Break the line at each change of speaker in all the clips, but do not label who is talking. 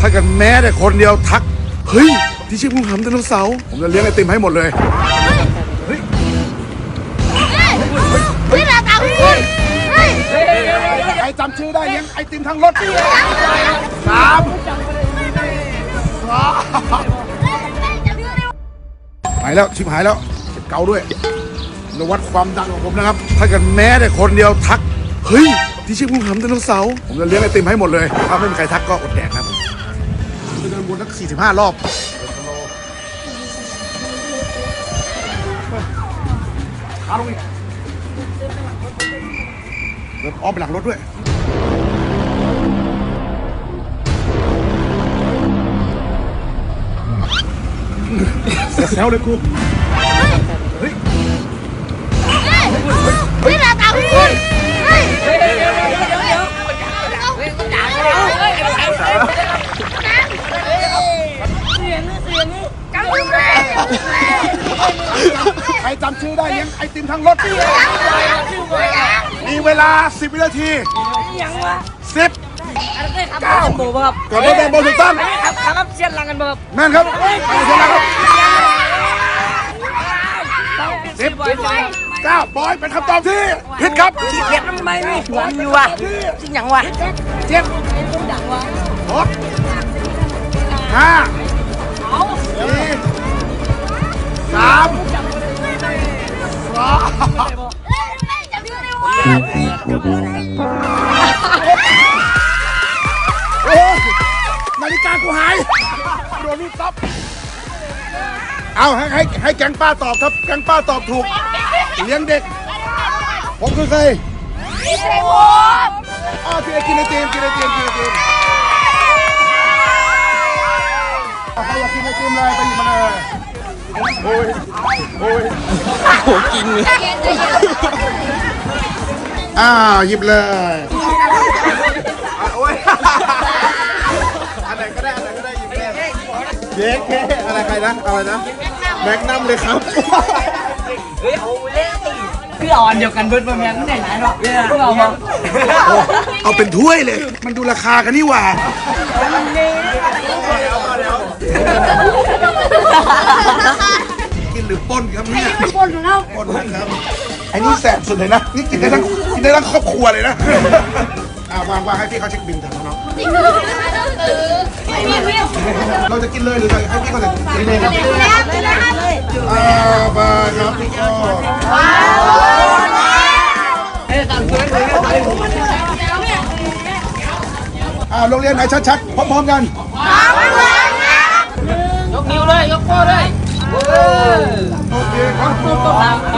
ถ้าเกิดแม้แต่คนเดียวทัก เฮ้ย ที่ชื่อพุ่งหำไดโนเสาร์ผมจะเลี้ยงไอติมให้หมดเลย
นี่แหละตาคุณเฮ้ย
ใครจำชื่อได้เลี้ยงไอติมทั้งรถสามสองหายแล้วชิบหายแล้วเจ็บเกาด้วยจะวัดความดังของผมนะครับ ถ้าเกิดแม้แต่คนเดียวทัก เฮ้ย ที่ชื่อพุ่งหำไดโนเสาร์ผมจะเลี้ยงไอติมให้หมดเลย ถ้าไม่มีใครทักก็อดแดกนะ วนสักสี่สิบห้ารอบขาลงอีกเดินอ้อมไปหลังรถด้วยเสียแซวเลยกูเฮ้ย
นี่แหละตาคุณเฮ้ย
ใครจำ ชื่อได้เลี้ยงไอติมทั้งรถ มีเวลา 10 วินาที
ยังวะ
10
อะไรครับครับโบครับ
ก่อนรถบอลบอลถูกต้อง
ครับครับเชียนลังกันบ่ครับ
แม่นครับไปเชียร์นะครับสิบเก้าบอยเป็นคำตอบที่ผิดครับ
ขี้เกียจทำไมนี่หวานอยู่วะจริงยังวะ
เจ็ดหกห้า โอ้ยนาฬิกากูหาย โดนรูดซับเอาให้ให้ให้แก๊งป้าตอบครับ แก๊งป้าตอบถูก เลี้ยงเด็ก ผมคือใครอ๋อกินไอกินไอติมกินไอติมกินไอติมเอาใครอยากกินไอติมเลยไปหยิบมาเลยโอ้ยโอ้ย โอ้กินเลย อ้าวหยิบเลยโอ้ยอันไหนก็ได้อันไหนก็ได้หยิบเลยเย้แค่อะไรใครนะอะไรนะแม็กนัมเลยครับ
เฮ้ยเอาเล่คืออ่อนเดียวกันเบิร์ดบางอย่างไหนไหนหรอกเนี่ยพวกเราครับ
เอาเป็นถ้วยเลย มันดูราคากันนี่หว่ากินหรือปล้นครับเนี่ย
ปนของเรา
ปล้นครับ ไอ้นี่แสบสุดเลยนะนี่กินได้ทั้งกินได้ทั้งครอบครัวเลยนะอ่าวางวางให้พี่เขาเช็คบินแทนน้องๆเราจะกินเลยหรือจะให้พี่เขาจะกินเลยครับอ่าบาครับพี่ก็อ่าโรงเรียนไหนชัดๆพร้อมๆกัน
ยกนิ้วเลยยกโป้เลย
โอเคครับ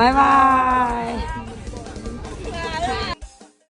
บายบาย